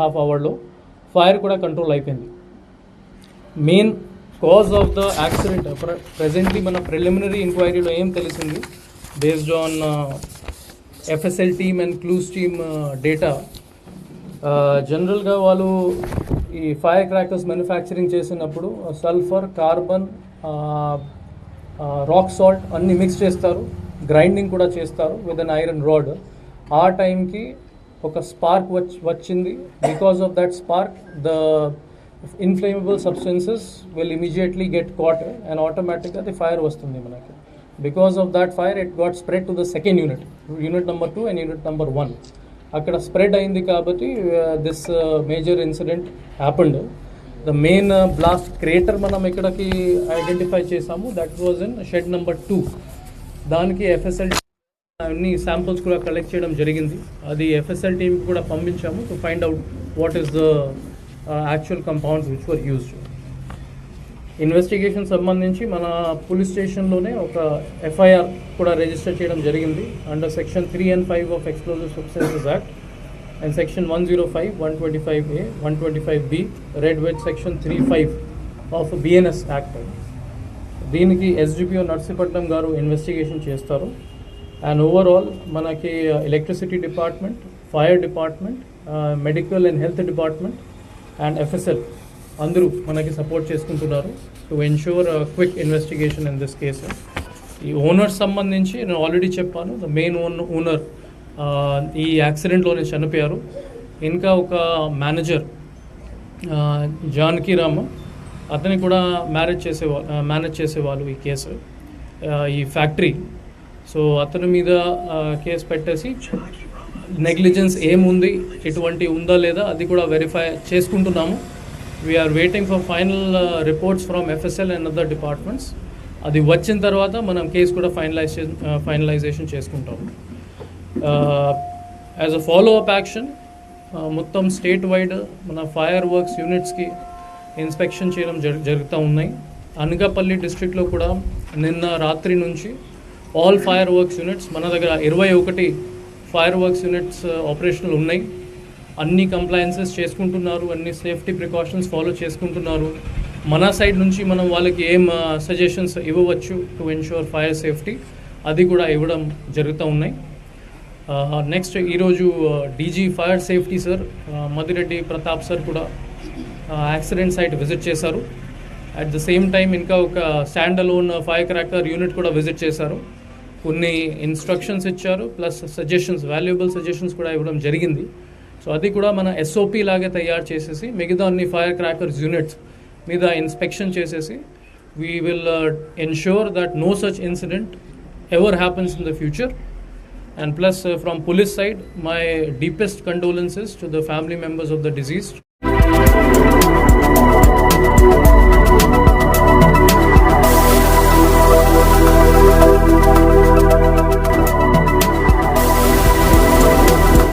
Half అవర్లో fire కూడా control అయిపోయింది. Main cause of the accident presently మన ప్రిలిమినరీ ఎంక్వైరీలో ఏం తెలిసింది? Based on FSL team and clues team data జనరల్గా వాళ్ళు ఈ ఫైర్ క్రాకర్స్ మ్యానుఫ్యాక్చరింగ్ చేసినప్పుడు సల్ఫర్ కార్బన్ రాక్ సాల్ట్ అన్ని మిక్స్ చేస్తారు. గ్రైండింగ్ కూడా చేస్తారు విత్ అన్ ఐరన్ రాడ్ ఆ టైంకి ఒక స్పార్క్ వచ్చి వచ్చింది. Because of that spark the inflammable substances will immediately get caught and ఆటోమేటిక్గా అది ఫైర్ వస్తుంది మనకి. Because of that fire it got spread to the second unit unit number two and unit number one అక్కడ spread అయింది కాబట్టి this major incident happened the main blast crater మనం ఇక్కడికి identify చేసాము. That was in shed number two దానికి FSL అన్ని samples కూడా collect చేయడం జరిగింది. అది ఎఫ్ఎస్ఎల్ టీమ్ కూడా పంపించాము to find out what is the actual compounds which were used investigation సంబంధించి మన పోలీస్ స్టేషన్లోనే ఒక ఎఫ్ఐఆర్ కూడా రిజిస్టర్ చేయడం జరిగింది. Under section three and five of explosive substances act and section one zero five one twenty five A one twenty five B read with section three five of BNS act దీనికి SDPO Narsipatnam గారు investigation చేస్తారు. And overall మనకి electricity department fire department medical and health department and FSL అందరూ మనకి support చేసుకుంటున్నారు to ensure quick investigation in this case ఈ owners సంబంధించి నేను ఆల్రెడీ చెప్పాను ద మెయిన్ ఓన్ ఓనర్ ఈ యాక్సిడెంట్లోనే చనిపోయారు. ఇంకా ఒక మేనేజర్ uh, జానకి రామ అతని కూడా మ్యారేజ్ చేసేవా మేనేజ్ చేసేవాళ్ళు ఈ కేసు uh, ఈ ఫ్యాక్టరీ సో అతని మీద కేసు పెట్టేసి నెగ్లిజెన్స్ ఏముంది ఎటువంటి ఉందా లేదా అది కూడా వెరిఫై చేసుకుంటున్నాము. We're waiting for final reports from FSL and other departments అది వచ్చిన తర్వాత మనం కేసు కూడా ఫైనలైజ్ ఫైనలైజేషన్ చేసుకుంటాము. As a follow up action మొత్తం స్టేట్ వైడ్ మన ఫైర్ వర్క్స్ యూనిట్స్కి ఇన్స్పెక్షన్ చేయడం జరుగుతూ ఉన్నాయి. అనకాపల్లి డిస్ట్రిక్ట్లో కూడా నిన్న రాత్రి నుంచి ఆల్ ఫైర్ వర్క్స్ యూనిట్స్ మన దగ్గర ఇరవై ఒకటి ఫైర్ వర్క్స్ యూనిట్స్ ఆపరేషనల్ ఉన్నాయి. అన్ని కంప్లయన్సెస్ చేసుకుంటున్నారు అన్ని సేఫ్టీ ప్రికాషన్స్ ఫాలో చేసుకుంటున్నారు. మన సైడ్ నుంచి మనం వాళ్ళకి ఏం uh, సజెషన్స్ ఇవ్వవచ్చు టు ఎన్ష్యూర్ ఫైర్ సేఫ్టీ అది కూడా ఇవ్వడం జరుగుతూ ఉన్నాయి. నెక్స్ట్ ఈరోజు DG fire safety sir Madireddy Pratap sir కూడా యాక్సిడెంట్ సైట్ విజిట్ చేశారు. అట్ ద సేమ్ టైం ఇంకా ఒక stand alone fire cracker unit కూడా విజిట్ చేశారు. కొన్ని ఇన్స్ట్రక్షన్స్ ఇచ్చారు ప్లస్ సజెషన్స్ వాల్యుబుల్ సజెషన్స్ కూడా ఇవ్వడం జరిగింది సో అది కూడా మన ఎస్ఓపి లాగే తయారు చేసేసి మిగతా అన్ని ఫైర్ క్రాకర్స్ యూనిట్స్ మీద ఇన్స్పెక్షన్ చేసేసి we will ensure that no such incident ever happens in the future and plus uh, police side my deepest condolences to the family members of the the.